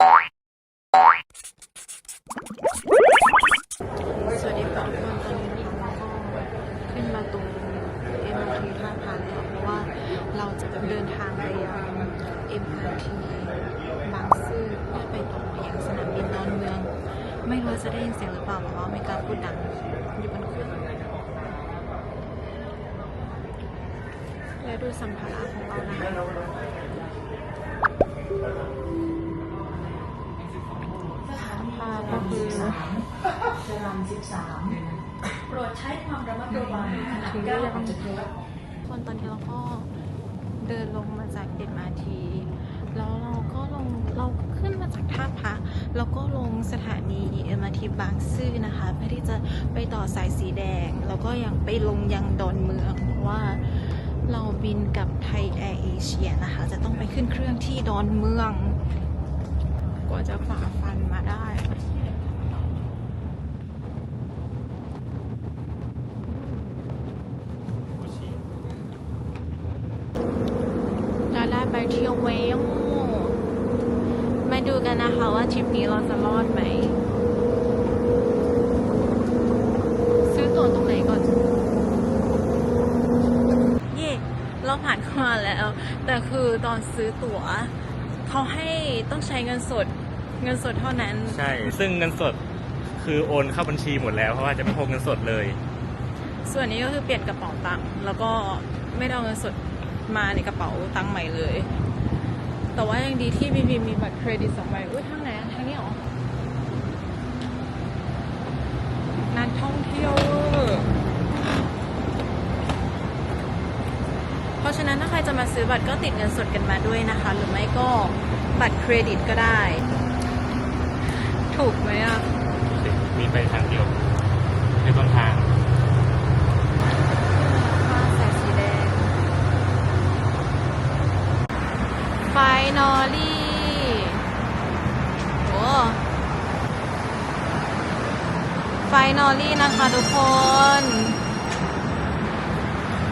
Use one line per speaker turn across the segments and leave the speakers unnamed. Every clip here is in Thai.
สวัสดีค่ะทุกคนตอนนี้เราก็ขึ้นมาตรง MRT ท่าพาแล้วเพราะว่าเราจะเดินทางไปยัง MRT บางซื่อเพื่อไปต่อยังสนามบินดอนเมือง ไม่รู้ว่าจะได้ยินเสียงหรือเปล่าเพราะว่าไม่กล้าพูดดังอยู่บนเครื่องและดูสัมภาระของเรานะคะ ก็คือ
จรัญ13 โปรดใช้ความระมัดระวังขณะก้าวออกจากรถ
คนตอนนี้เราก็เดินลงมาจาก MRT แล้วเราก็ลงเราขึ้นมาจากท่าพระแล้วก็ลงสถานี MRT บางซื่อนะคะ เพื่อที่จะไปต่อสายสีแดง แล้วก็ยังไปลงยังดอนเมืองเพราะว่าเราบินกับไทยแอร์เอเชียนะคะ จะต้องไปขึ้นเครื่องที่ดอนเมือง กว่าจะฝ่าฟันมาได้ เราได้ไปเที่ยวเวลมาดูกันนะคะว่าทริปนี้เราจะรอดไหม ซื้อตั๋วตรงไหนก่อน เย่เราผ่านเข้ามาแล้ว แต่คือตอนซื้อตั๋ว เขาให้ ต้องใช้เงินสดเงินสดเท่านั้น
ใช่ ซึ่งเงินสดคือโอนเข้าบัญชีหมดแล้วเพราะว่าจะไม่พกเงินสดเลย
ส่วนนี้ก็คือเปลี่ยนกระเป๋าตังค์แล้วก็ไม่ได้เอาเงินสดมาในกระเป๋าตังค์ใหม่เลย แต่ว่ายังดีที่บีบีมีบัตรเครดิตสองใบอุ้ยทางไหนอะทางนี้เหรอนักท่องเที่ยวเวอร์เพราะฉะนั้นถ้าใครจะมาซื้อบัตรก็ติดเงินสดกันมาด้วยนะคะ หรือไม่ก็ บัตรเครดิตก็ได้ ถูกไหมอะ
มีไปทางเดียวในต้นทาง
ผ้าสายสีแดงไฟนอลี่โอ้ไฟนอลี่นะคะทุกคน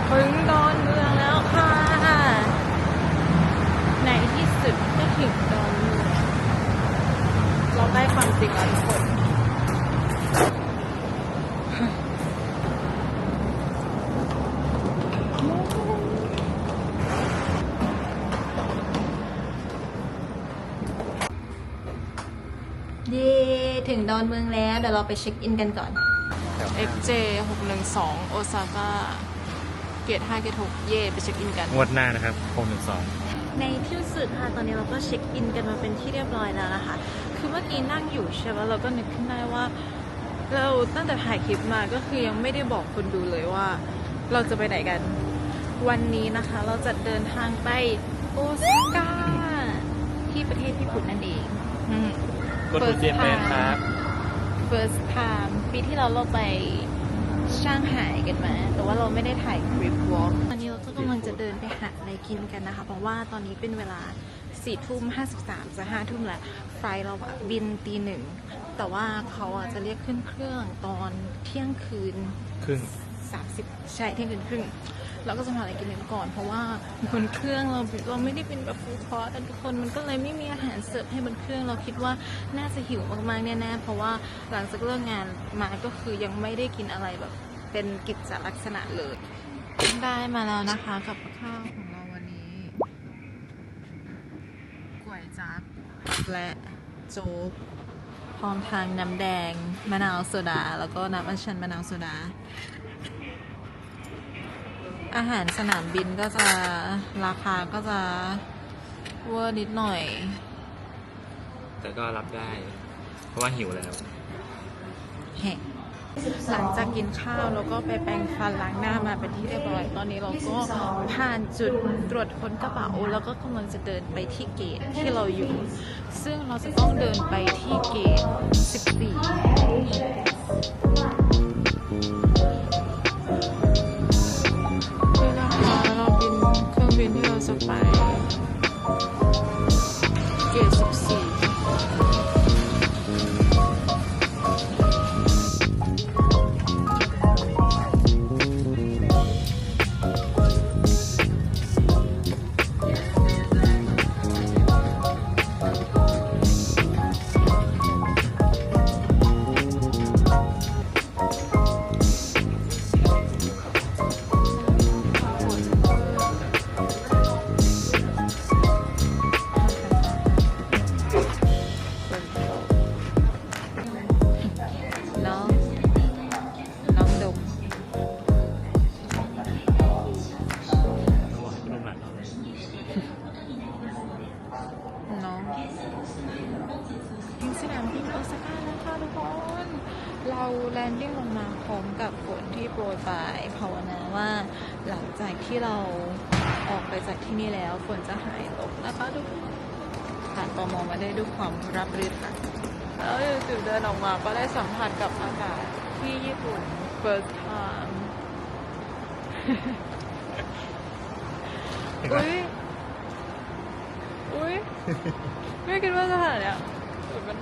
ถึงดอนเมืองแล้วค่ะในที่สุดก็ถึงดอนเมืองเราได้ความจ ริงแล้วทุกคนเย้ถึงดอนเมืองแล้ว เดี๋ยวเราไปเช็คอินกันก่อน FJ 612 โอซาก้า เกียรติ5เกียรติ6เย่ไปเช็คอินกัน
งวดหน้านะครับคงหนึ่งสอง
ในที่สุดค่ะ ตอนนี้เราก็เช็คอินกันมาเป็นที่เรียบร้อยแล้วนะคะ คือเมื่อกี้นั่งอยู่ใช่ไหมเราก็นึกขึ้นได้ว่า เราตั้งแต่ถ่ายคลิปมาก็คือยังไม่ได้บอกคนดูเลยว่า เราจะไปไหนกัน วันนี้นะคะ เราจะเดินทางไปโอซาก้าที่ประเทศญี่ปุ่นนั่นเองอืม
กดทูเจแปนครับ
first time ปีที่เราเราไปช่างหายกันมา แต่ว่าเราไม่ได้ถ่ายคลิปวอล์กตอนนี้เรา ก็กำลังจะเดินไปหาอะไรกินกันนะคะ เพราะว่าตอนนี้เป็นเวลาสี่ทุ่มห้าสิบสามจะห้าทุ่มแล้วไฟล์เราอะบินตีหนึ่ง แต่ว่าเขาอะจะเรียกขึ้นเครื่องตอนเที่ยงคืน
ครึ่ง
สามสิบใช่เที่ยงคืนครึ่งเราก็จะหาอะไรกินกันก่อน เพราะว่าบนเครื่องเราเราไม่ได้เป็นแบบฟูลคอร์สกันทุกคนมันก็เลยไม่มีอาหารเสิร์ฟให้บนเครื่องเราคิดว่าน่าจะหิวมากๆแน่ๆเพราะว่าหลังจากเลิกงานมาก็คือยังไม่ได้กินอะไรแบบเป็นกิจลักษณะเลย ได้มาแล้วนะคะกับข้าวของเราวันนี้ก๋วยจั๊บและโจ๊กพร้อมทางน้ำแดงมะนาวโซดา แล้วก็น้ำอัญชันมะนาวโซดา อาหารสนามบินก็จะราคาก็จะเวอร์นิดหน่อย
แต่ก็รับได้ เพราะว่าหิวแล้ว
แหก หลังจากกินข้าวเราก็ไปแปรงฟันล้างหน้ามาเป็นที่เรียบร้อย ตอนนี้เราก็ผ่านจุดตรวจค้นกระเป๋า แล้วก็กำลังจะเดินไปที่เกตที่เราอยู่ ซึ่งเราจะต้องเดินไปที่เกต 14นี่นะคะเราบินเครื่องบินที่เราจะไป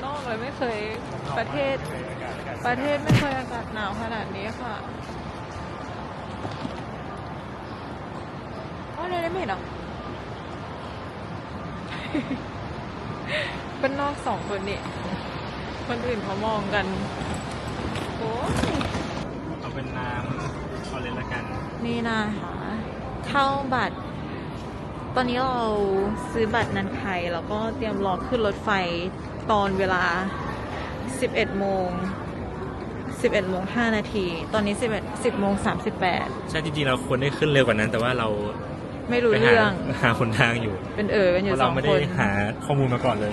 นนอกเลยไม่เคยประเทศ ประเทศไม่เคยอากาศหนาวขนาดนี้ค่ะอ๋อเลยได้ไม่เห็นเหรอเป็นนอกสองคนนี่คนอื่นเขามองกันโอ้ย
เอาเป็นน้ำเอาเลยละกัน
นี่นะคะเข้าบัตร ตอนนี้เราซื้อบัตรนันไทยแล้วก็เตรียมรอขึ้นรถไฟ ตอนเวลา 11 โมง 11 โมง 5 นาที ตอนนี้ 11 10 โมง 38
ใช่จริงๆ เราควรได้ขึ้นเร็วกว่านั้น แต่ว่าเรา
ไม่รู้
ไปหา
เรื่อง
หาคนทางอยู่
เป็นเอ๋อกันอ
เพ
ยู่
ราะ
ส
เรา
อง
ไม่
ค
ได้
น
หาข้อมูลมาก่อนเลย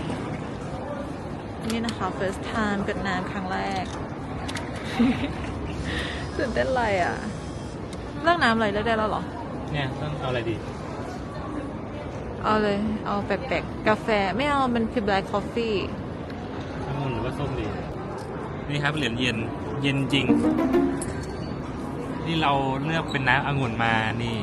นี่นะคะ first time เกิดน้ำครั้งแรกตื่นเต้นอะไรอะเลือกน้ำอะไรเลือกได้แล้วเหรอ
เนี่ยต้องเอาอะไรดี
เอาเลย เอาแปลกๆกาแฟไม่เอา มันคือ black coffee
องุ่นหรือ ว่าส้มดี นี่ครับเหรียญเย็นเย็นจริง นี่เราเลือกเป็นน้ำองุ่นมานี่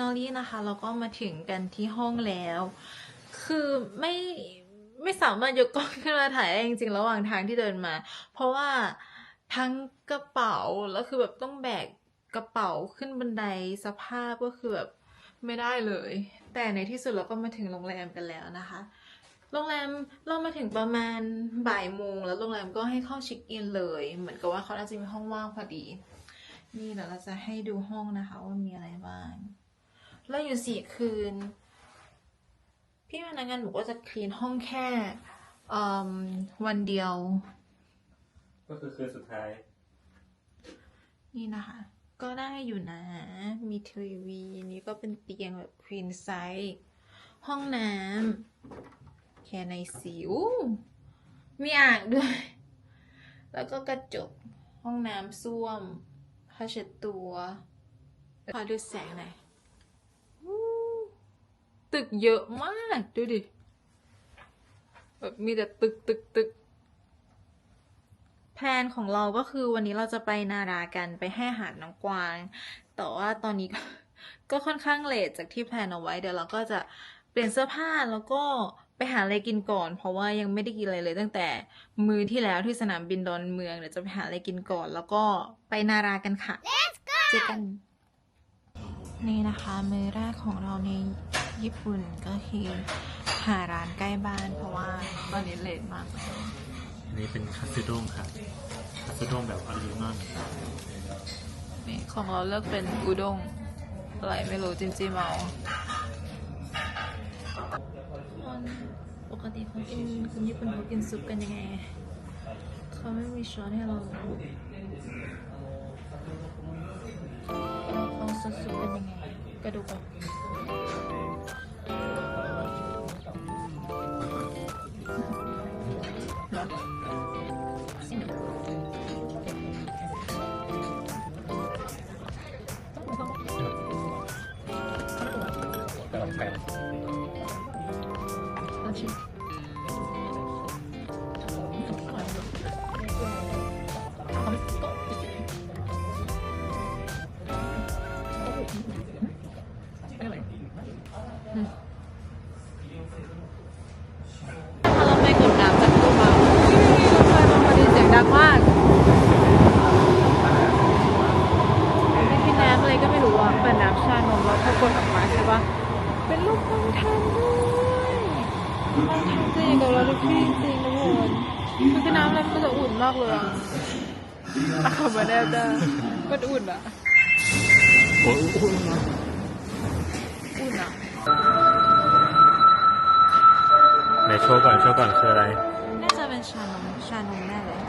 นอลี่นะคะ เราก็มาถึงกันที่ห้องแล้ว คือไม่ไม่สามารถยกกล้องขึ้นมาถ่ายได้จริงๆระหว่างทางที่เดินมา เพราะว่าทั้งกระเป๋าแล้วคือแบบต้องแบกกระเป๋าขึ้นบันไดสภาพก็คือแบบไม่ได้เลย แต่ในที่สุดเราก็มาถึงโรงแรมกันแล้วนะคะ โรงแรมเรามาถึงประมาณบ่ายโมงแล้วโรงแรมก็ให้เข้าเช็คอินเลย เหมือนกับว่าเขาน่าจะมีห้องว่างพอดี นี่เดี๋ยวเราจะให้ดูห้องนะคะว่ามีอะไรบ้าง เราอยู่สี่คืน พี่พนักงานบอกว่าจะคลีนห้องแค่อืมวันเดียว
ก็คือคืนสุดท้าย
นี่นะคะ ก็ได้อยู่นะ มีทีวี นี่ก็เป็นเตียงแบบควีนไซส์ห้องน้ำแค่ในสิว มีอ่างด้วย แล้วก็กระจก ห้องน้ำส้วมผ้าเช็ดตัว ขอดูแสงหน่อยอู้ ตึกเยอะมากดูดิ แบบมีแต่ตึกตึกตึกแพลนของเราก็คือวันนี้เราจะไปนารากันไปให้อาหารน้องกวาง แต่ว่าตอนนี้ก็ก็ค่อนข้างเลทจากที่แพลนเอาไว้เดี๋ยวเราก็จะเปลี่ยนเสื้อผ้าแล้วก็ไปหาอะไรกินก่อน เพราะว่ายังไม่ได้กินอะไรเลย ตั้งแต่มือที่แล้วที่สนามบินดอนเมืองเดี๋ยวจะไปหาอะไรกินก่อน แล้วก็ไปนารากันค่ะเจอกัน นี่นะคะมือแรกของเราในญี่ปุ่นก็คือหาร้านใกล้บ้าน เพราะว่าตอนนี้เลทมากแล้ว
อันนี้เป็นคัตสึด้งครับคัตสึด้งแบบออริจินอล
นี่ของเราเลือกเป็นอุด้งอะไรไม่รู้จิมจิเมาปกติเขากินคนญี่ปุ่นเขากินซุปกันยังไงเขาไม่มีช้อนให้เรา เขาซ เป็นรูปห้องทานด้วยห้องทานจริงกับเราทุกที่จริงทุกคนมันคือน้ำอะไรมันจะอุ่นมากเลยอะอะมาแน่จ้ามันอุ่นอะ
อ้ยโอ้ย
อุ่นอะ
ไหนโชว์ก่อนโชว์ก่อนคืออะไร
น่าจะเป็นชานมชานมแน่เลย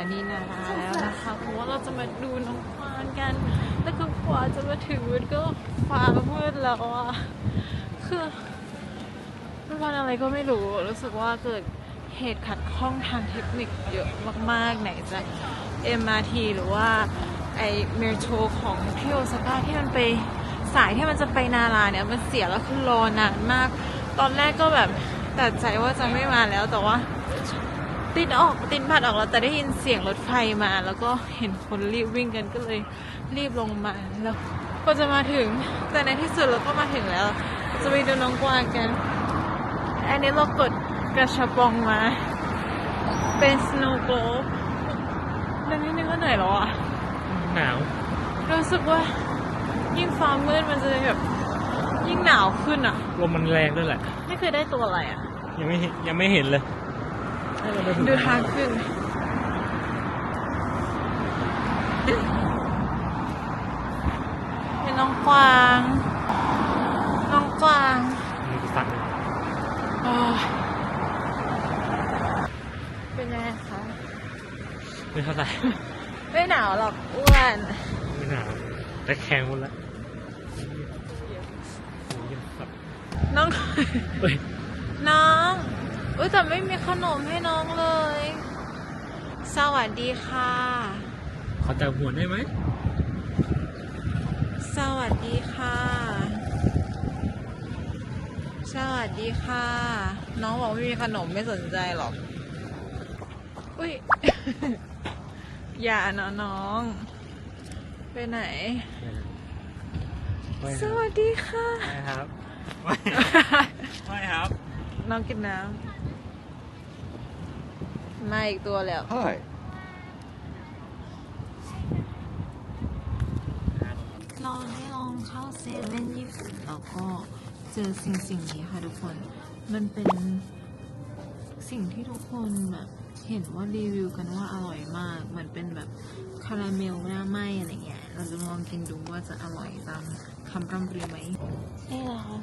านีนาราแล้วนะคะเพราะว่าเราจะมาดูน้องควานกัน แล้วก็กว่าจะมาถึงมันก็ฟ้ามืดแล้วอะคือเป็นวันอะไรก็ไม่รู้รู้สึกว่าเกิดเหตุขัดข้องทางเทคนิคเยอะมากๆไหนจะ MRT หรือว่าไอเมโทรของที่โอซาก้าที่มันไปสายที่มันจะไปนาราเนี่ยมันเสียแล้วคือรอนานมาก ตอนแรกก็แบบตัดใจว่าจะไม่มาแล้วแต่ว่า ติดออกติดบัตรออกแล้วแต่ได้ยินเสียงรถไฟมา แล้วก็เห็นคนรีบวิ่งกันก็เลยรีบลงมาแล้วก็จะมาถึงแต่ในที่สุดเราก็มาถึงแล้ว จะไปดูน้องกวางกัน อันนี้เรากดกระชับปองมา เป็น snow globe เดินนิดนึงก็เหนื่อยแล้วอะ
หนาว
รู้สึกว่ายิ่งฟ้ามืดมันจะแบบยิ่งหนาวขึ้นอะ
ลมมันแรงด้วยแหละ
ไม่เคยได้ตัวอะไรอะ
ยังไม่เห็นยังไม่เห็นเลยให้เราไปถึ
ดูทางขึ้น เป็นน้องกวาง น้องกวาง
มีสั่ง
โอ้ยเป็นไงคะ
ไม่เท่าไหร่
ไม่หนาวหรอกอ้วน
ไม่หนาว แต่แข็งหมดแล้ว
น้อง
เฮ้ย
น้อง อุ้ยแต่ไม่มีขนมให้น้องเลย สวัสดีค่ะ
ขอจับหัวได้ไหม
สวัสดีค่ะ สวัสดีค่ะ น้องบอกไม่มีขนมไม่สนใจหรอก อุ้ย อย่านะน้อง ไปไหน
ไม่
สวัสดีค่ะ
ครับไม่ไม่ครับ
น้องกินน้ำ มาอีกตัวแล้ว
Hi.
เราได้ลองเข้าเซเว่นญี่ปุ่นแล้วก็เจอสิ่งสิ่งนี้ค่ะทุกคน มันเป็นสิ่งที่ทุกคนแบบเห็นว่ารีวิวกันว่าอร่อยมาก มันเป็นแบบคาราเมลหน้าไหมอะไรเงี้ย เราจะลองกินดูว่าจะอร่อยตามคำร่ำลือไหมนี่เหรอคะ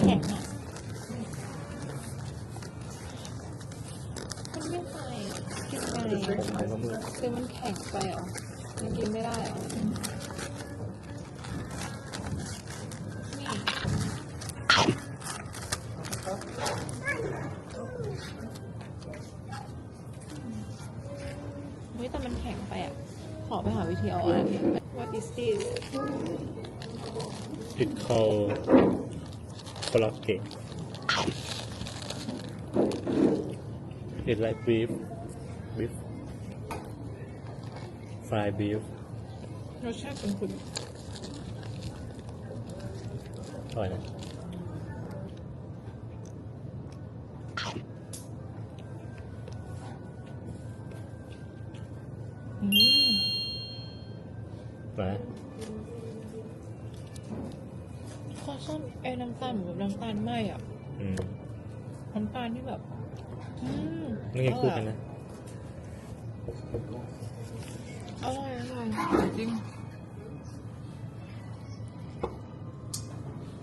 แข็งอะมันไม่ไปอะกินไปเลย
ขายของมือ
คือมันแข็งไปเหรอ มันกินไม่ได้เหรอ เฮ้ยแต่มันแข็งไปอะ ขอไปหาวิธีเอาอันนี้ What is this
It called korokke It's like beef beef fried beef
รสชาติเป็นคุณ
อร่อยนะำ
ตาลเหมือนน้ำตาลไหมอะ
อืม
น้ำตาลที่แบบ อืม
นี่ไงคู่กันนะ
อร่อยอร่อยจริง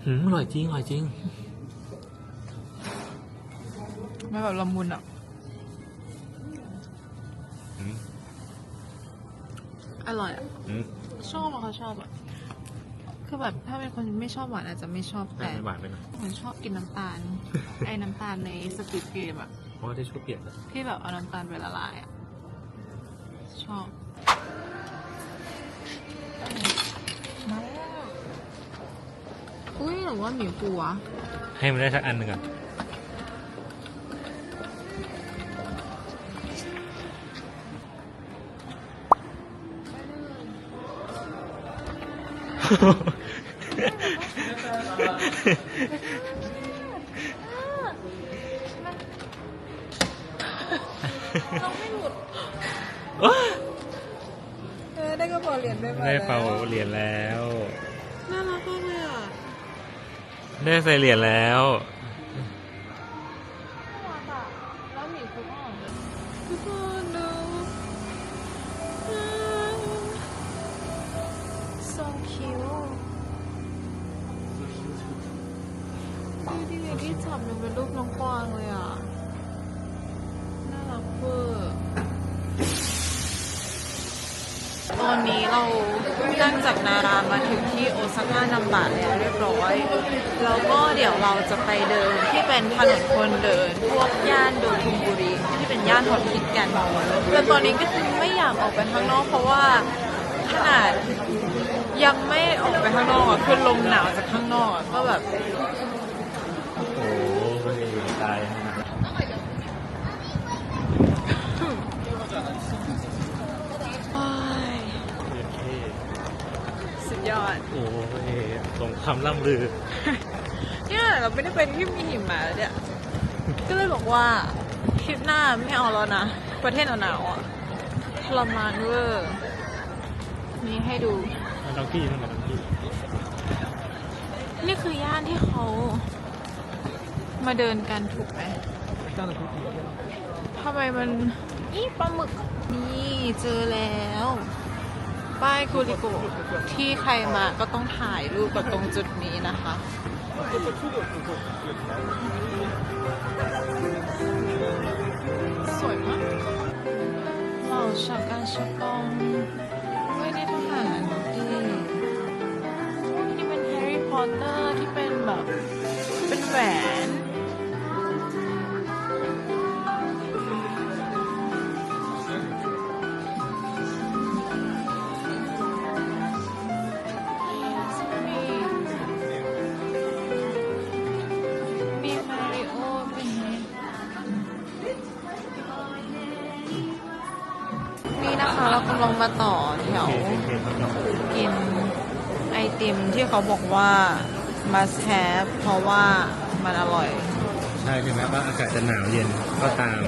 หืมอร่อยจริงอร่อยจริง
ไม่แบบละมุนอะ
อืม
อร่อยอะ
อืม
ชอบอะเขาชอบอะ คือแบบถ้าเป็นคนไม่ชอบหวานอาจจะไม่ชอบ
แต่
แต่
ไม่หวานไปหน่อย
ผมชอบกินน้ำตาล ไอ้น้ำตาลในสปีดเกมอะ
เพราะว่าได้ช่วยเปลี่ยนเลย
ที่แบบเอาน้ำตาลไปละลายอะชอบมาแล้วอุ้ยหรือว่าหมีปูวะ
ให้มันได้สักอันหนึ่งอะ
ไม่หลุดเออได้กระเป๋าเหรียญได้มา
ได้เป่า
แล้ว
เหรียญแล้ว
น่ารักมากเลยอะ
ได้ใส่เหรียญแล้ว
แล้ว่อนข้านัมบะแล้วเรียบร้อย แล้วก็เดี๋ยวเราจะไปเดินที่เป็นถนนคนเดิน พวกย่านโดทุมบุรีที่เป็นย่านฮอตฮิตกันแต่ตอนนี้ก็คือไม่อยากออกไปข้างนอกเพราะว่าขนาดยังไม่ออกไปข้างนอกอะคือลมหนาวจากข้างนอกก็แบบ
โอ้โหตาย
โอ้ยสุด ยอด
โอ้ยสงคำล่ำลือ
เนี่ยเราไม่ได้ไปที่มีหิมะแล้วเนี่ย ก็เลยบอกว่าทริปหน้าไม่เอาแล้วนะ ประเทศหนาวๆอะทรมานเวอร์นี่ให้ดู
มาดองกี้นั่นมาดองกี้
นี่คือย่านที่เขามาเดินกันถูกไหมทำไมมันนี่ปลาหมึกนี่เจอแล้ว ป้ายกูริโกะที่ใครมาก็ต้องถ่ายรูปกับตรงจุดนี้นะคะสวยมากเหล่าฉากการชปองไม่ได้ทหารดีที่เป็นแฮร์รี่พอตเตอร์ที่เป็นแบบ เป็นแหวน มาต่อแถวกินไอติมที่เขาบอกว่า must have เพราะว่ามันอร่อย
ใช่ถึงแม้ว่าอากาศจะหนาวเย็นก็ตาม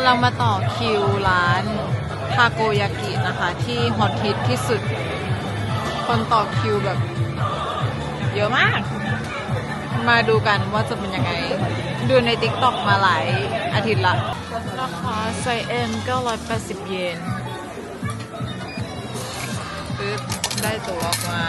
กำลังมาต่อคิวร้านทาโกยากินะคะ ที่ฮอตฮิตที่สุด คนต่อคิวแบบ เยอะมาก มาดูกันว่าจะเป็นยังไง ดูใน t ิ k t o k มาหลายอาทิตย์ละราคาไซเอ็ม980 เยนปึ๊บได้ตั๋วออกมา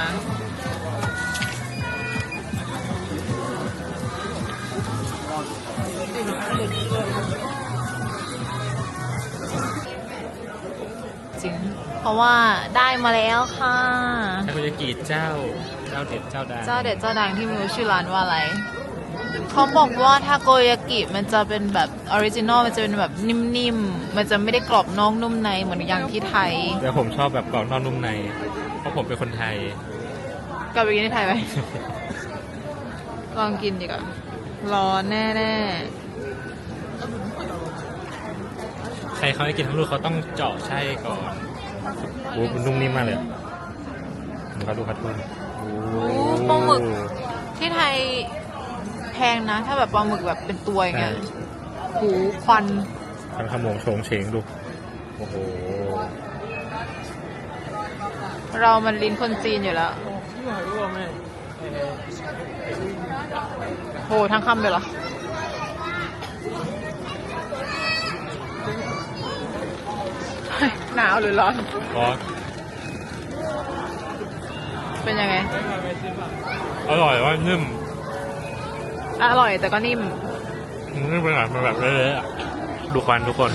เพราะว่าได้มาแล้วค่ะ
ทาโกยากิเจ้าเจ้าเด็ดเจ้าดัง
เจ้าเด็ดเจ้าดังที่ไม่รู้ชื่อร้านว่าอะไร เขาบอกว่าทาโกยากิมันจะเป็นแบบออริจินอลมันจะเป็นแบบนิ่มๆ มันจะไม่ได้กรอบนอกนุ่มในเหมือนอย่างที่ไทย
แต่ผมชอบแบบกรอบนอกนุ่มใน เพราะผมเป็นคนไทย
กลับไปกินที่ไทยไหม ลองกินดีกว่า ร้อนแน่
ใครเขาให้กินทั้งลูกเขาต้องเจาะไส้ก่อน โอ้มันนุ่มนิ่มมากเลยผมเขาดูคัดทุ่น
ๆโอ้ปลาหมึกที่ไทยแพงนะ ถ้าแบบปลาหมึกแบบเป็นตัวอย่างเงี้ยหูควัน
มันขโมงโฉงเฉงดู โอ้โห
เรามันลิ้นคนจีนอยู่แล้วโหทั้งคำเลยเหรอ เฮ้ย หนาวหรือร้อน
เพราะ
เป็นยังไง
อร่อยว่านิ่ม
อร่อยแต่ก็นิ่ม
นี่เป็นแบบมันแบบเละๆอะดูควันทุกคน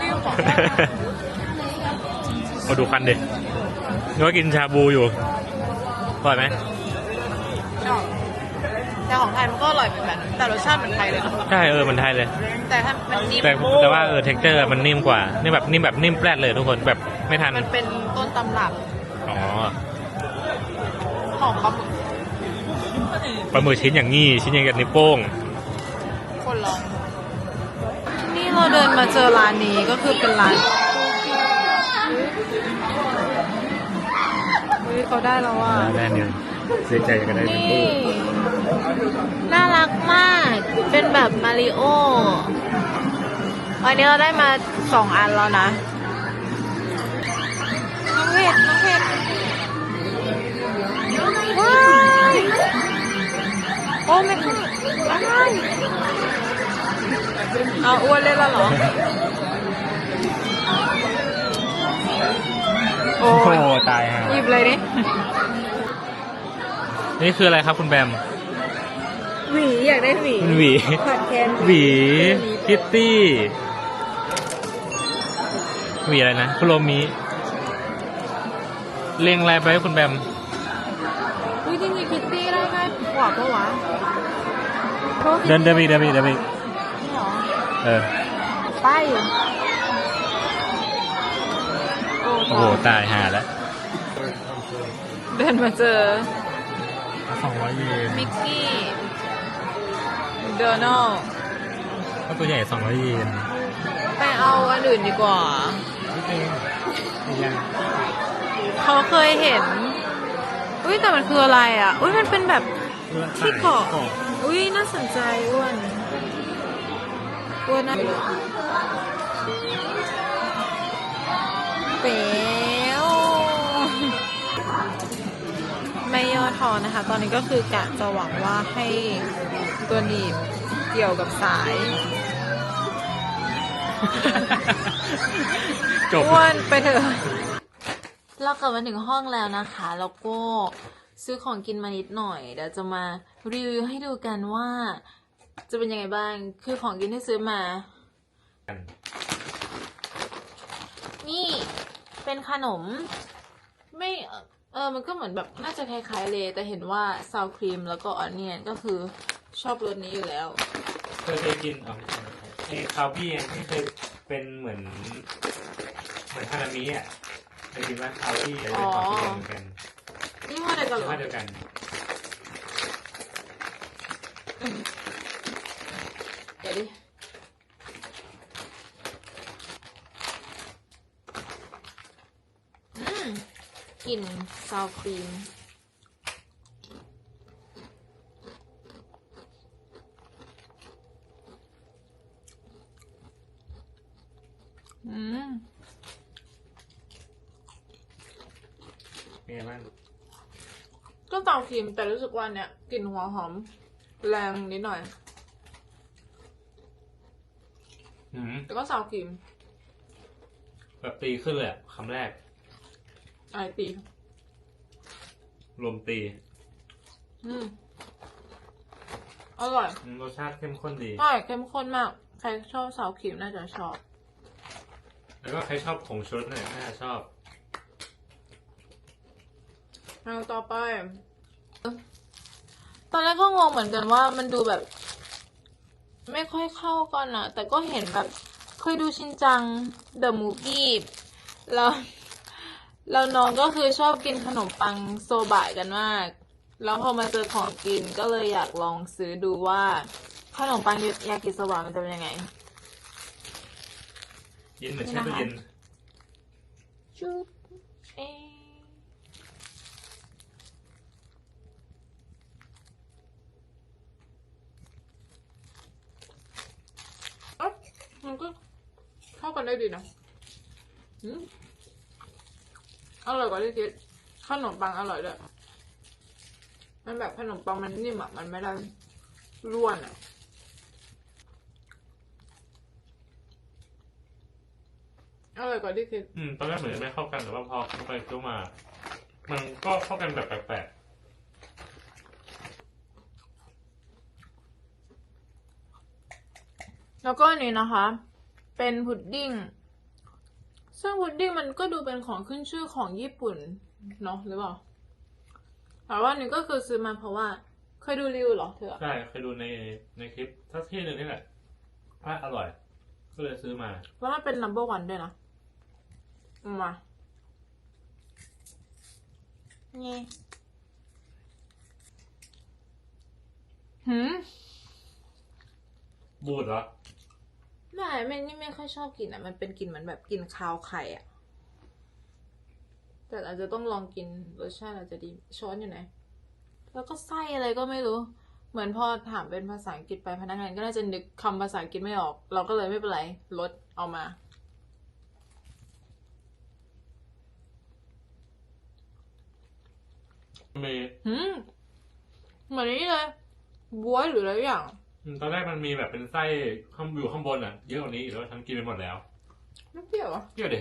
นิ่มของ
มาดูควันดินึกว่ากินชาบูอยู่อร่อยไหม
แต่ของไทยมันก็อ ร่อยเหมือนกัน แต่รสชาติเหมือนไทยเลยเนอะ
ใช่เออมันไทยเลย
แต่ถ้ามันนิ่ม
แต่แต่ว่าเออเท็กเจอร์มันนิ่มกว่า นี่แบบนิ่มแบบนิ่มแปรดเลยทุกคนแบบไม่ทัน
มันเป็นต้นตำรับ
อ๋อ
ของปลาหมึก
ปลาหมึกชิ้นอย่างงี้ชิ้นอย่างกับนิ้วโป้ง
คนลอง นี่เราเดินมาเจอร้านนี้ก็คือเป็นร้านเฮ้ยเขาได้แล้วว่า
ได้เนี่ย เสียใจกันได้ทั้ง
นี่
คู่
น่ารักมาก เป็นแบบมาริโอ วันนี้เราได้มาสองอันแล้วนะน้องเพชรน้องเพชรว้ายโอ้ไม่ว้ายเอาอ้วนเล่นแล้วเหรอ โอ้
โอ้
ย
โหตายฮะ
หยิบเลยดิ
นี่คืออะไรครับคุณแบม
หวีอยากได้หวี
มันหวี
ผัดแคน
หวีคิตตี้หวีอะไรนะคุโรมิเลียงอะไรไปให้คุณแบม
อุ้ยจริงๆคิตตี้ได้ง่ายกว่าปะวะพราะว่า
เดินเดินไปอีกเดินไปอีกเดินไปอีก
คิตตี้เหรอ
เออ
ไปโอ้
โอ้โห ตายหาแล้ว
เดินมาเจอ
สองร้อยเยน
มิกกี้โดนัล
ก็ตัวใหญ่สองร้อยเยน
ไปเอาอันอื่นดีกว่า
นี่ยัง
เขาเคยเห็น อุ้ยแต่มันคืออะไรอะ อุ้ยมันเป็นแบบ ที่เกาะอุ้ยน่าสนใจอ้วนอ้วนนะเป๋ว ท้อนะคะ ตอนนี้ก็คือกะจะหวังว่าให้ตัวหนีบเกี่ยวกับสาย
จบ
อ้วนไปเถอะเรากลับมาถึงห้องแล้วนะคะ แล้วก็ซื้อของกินมานิดหน่อยเดี๋ยวจะมารีวิวให้ดูกันว่า จะเป็นยังไงบ้างคือของกินที่ซื้อมา นี่เป็นขนม ไม่ เอ่อเออ มันก็เหมือนแบบน่าจะคล้ายๆเลยแต่เห็นว่าซาวครีมแล้วก็ออนเนียนก็คือชอบรสนี้อยู่แล้ว
เคยเคยกินอ๋อไอ้คาวบี้อะที่เคยเป็นเหมือน เหมือนฮานามิอะเคยกินว่าคาวบี้อะไรเป็นของที่เหมือนกัน
นี่ว่าอะไรกันเหรอ
ว่าเดียวกัน
เดี๋ยวดิ อืมก ลิ่นซาวครีม อืม
เป็นไงบ้าง
ก็ซาวครีมแต่รู้สึกว่าเนี่ยกลิ่นหัวหอม แรงนิดหน่อย
อืม
แต่ก็ซาวครีม
แบบตีขึ้นเลยอะคำแรก
ไอตี
รวมตี
อืมอร่อย
อืมรสชาติเข้มข้นดี
อร่อยเข้มข้นมาก ใครชอบซาวครีมน่าจะชอบ
แล้วก็ใครชอบผงชูรสเนี่ยน่าจะชอบ
เอาต่อไป ตอนแรกก็งงเหมือนกันว่ามันดูแบบ ไม่ค่อยเข้ากันอะแต่ก็เห็นแบบเคยดูชินจัง The Movie แล้ว แล้วน้องก็คือชอบกินขนมปังโซบะกันมาก แล้วพอมาเจอของกินก็เลยอยากลองซื้อดูว่าขนมปังยากิโซบะมันจะเป็นยังไง
เย็นเหมือนแช่ตู้เย็น
จุดเองเอ๊ะมันก็เข้ากันได้ดีนะอืม อร่อยกว่าที่คิดขนมปังอร่อยด้วยมันแบบขนมปังมันนิ่มอะมันไม่ได้ร่วนอะอร่อยกว่าที่คิด
อืมตอนแรกเหมือนไม่เข้ากันแต่ว่าพอเข้าไปเข้ามา มันก็เข้ากันแบบแปลก
แล้วก็นี่นะคะ เป็นพุดดิ้ง ซึ่งพุดดิ้งมันก็ดูเป็นของขึ้นชื่อของญี่ปุ่นเนาะหรือเปล่าแต่ว่านี่ก็คือซื้อมาเพราะว่า เคยดูรีวิวเหรอเธอ
ใช่เคยดูในในคลิปถ้าที่หนึ่งนี่แหละว่าอร่อย ก็เลยซื้อมา
แล้วมันเป็น number one ด้วยนะมานี่หืม
บูดเหรอ
ไม่ไม่นี่ไม่ค่อยชอบกินอะ มันเป็นกลิ่นเหมือนแบบกลิ่นคาวไข่อะ แต่อาจจะต้องลองกินรสชาติอาจจะดีช้อนอยู่ไหน แล้วก็ไส้อะไรก็ไม่รู้ เหมือนพอถามเป็นภาษาอังกฤษไปพนักงานก็น่าจะนึกคำภาษาอังกฤษไม่ออก เราก็เลยไม่เป็นไรลดเอามา
มี
หืมเหมือนนี้เลยบวยหรืออะไรอย่าง
อืม ตอนแรกมันมีแบบเป็นไส้ข้างอยู่ข้างบนอะ เยอะกว่านี้อีกแล้วฉันกินไปหมดแล้ว
ไม่เปรี้ยวอะ
เที่ยวเด็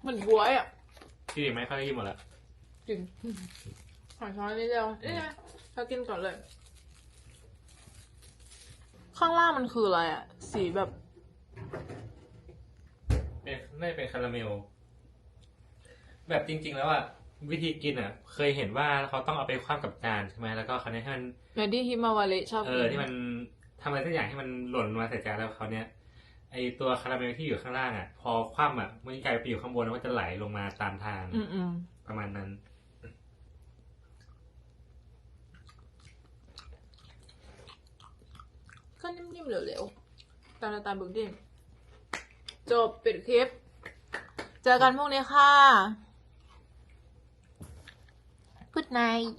เหมือนบวยอะ
กินอีกไหมข้าวกินหมดแล้ว
จริงขอช้อนนิดเดียวนี่ไงเรากินก่อนเลย ข้างล่างมันคืออะไรอะ สีแบบ
เป็นน่าจะเป็นคาราเมล แบบจริง ๆ แล้วอะ วิธีกินอะ เคยเห็นว่าเขาต้องเอาไปคว่ำกับจานใช่ไหมแล้วก็เขาวเนี้ให้มัน
เมดี้ฮิมาวาเระชอบ
เอ
กิ
อที่มันทำอะไรสักอย่างให้มันหล่นมาใส่จานแล้วเขาวเนี้ยไอตัวคาราเมลที่อยู่ข้างล่างอะ พอคว่ำอะมันกลายไปอยู่ข้างบนแล้วมันจะไหลลงมาตามทาง
อืมอืม
ประมาณนั้น
ก็นิ่มๆเหลวๆตามสไตล์บุกดิ้งจบปิดคลิป เจอกันพรุ่งนี้ค่ะ Good night